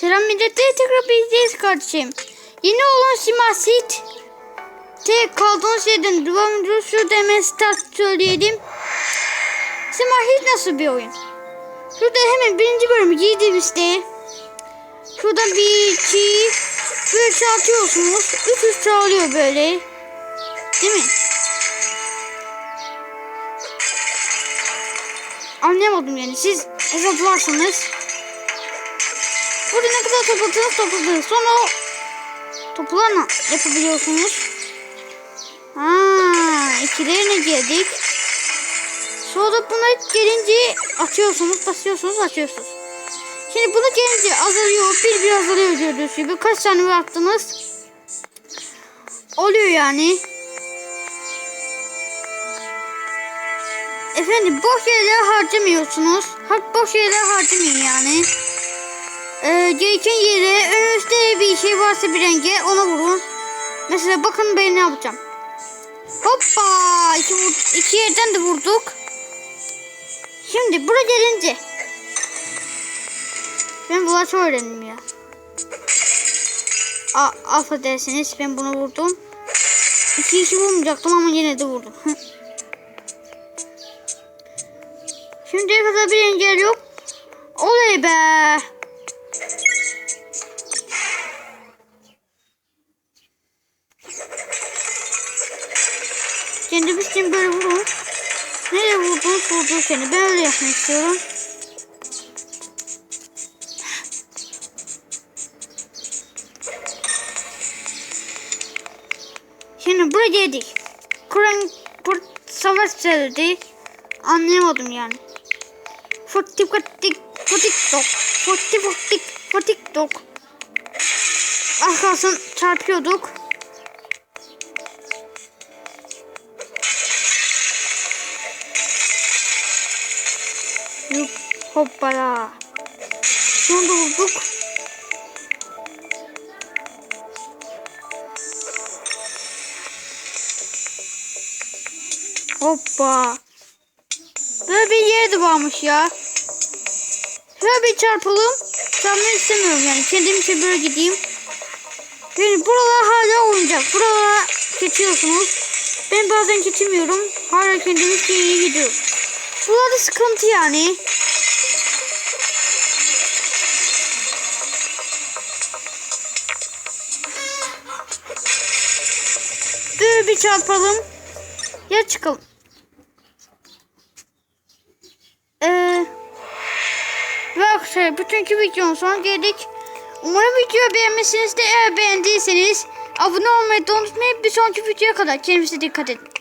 Selam millet. Tekrar birlikteyiz kardeşim. Yeni olan Simasit. Tek kaldığımız yerden devam ediyoruz. Şurada hemen start söyleyelim. Simasit nasıl bir oyun? Şurada hemen birinci bölümü giydim işte. Şurada bir, iki, böyle çalıyorsunuz. Üç üç çalıyor böyle. Değil mi? Anlayamadım yani. Siz hesaplarsınız. Burada ne kadar topladınız topladınız. Sonra o toplarla yapabiliyorsunuz. Ha, ikilerine geldik. Sonra buna gelince atıyorsunuz, basıyorsunuz, atıyorsunuz. Şimdi buna gelince azalıyor, bir bir azalıyor gördüğünüz gibi. Kaç tane attınız? Oluyor yani. Efendim boş yerlere harcamıyorsunuz. Ha, boş yerlere harcamayın yani. Ee, gereken yere önünüzde bir şey varsa bir renge ona vurun. Mesela bakın ben ne yapacağım. Hoppa! İki, vur- iki yerden de vurduk. Şimdi buraya gelince. Ben bu çok öğrendim ya. A affedersiniz ben bunu vurdum. İki kişi vurmayacaktım ama yine de vurdum. Şimdiye kadar bir engel yok. Oley be. İçin böyle vurun. Nereye vurdun? Vurdun seni. Ben öyle yapmak istiyorum. Şimdi buraya geldik. Kur'an Kurt savaş söyledi. Anlayamadım yani. Fırtık fırtık fırtık tok. Fırtık fırtık fırtık tok. Arkasını çarpıyorduk. Hoppala. Sonunda vurduk. Hoppa. Böyle bir yerde varmış ya. Şöyle bir çarpalım. Çarpmayı istemiyorum yani. Kendim için böyle gideyim. Yani buralar hala oyuncak. Buralara geçiyorsunuz. Ben bazen geçemiyorum. Hala kendimiz geriye gidiyorum. Burada sıkıntı yani. Böyle bir çarpalım. Ya çıkalım. Ee, ve arkadaşlar bütünkü videonun sonuna geldik. Umarım videoyu beğenmişsiniz de eğer beğendiyseniz abone olmayı da unutmayın. Bir sonraki videoya kadar kendinize dikkat edin.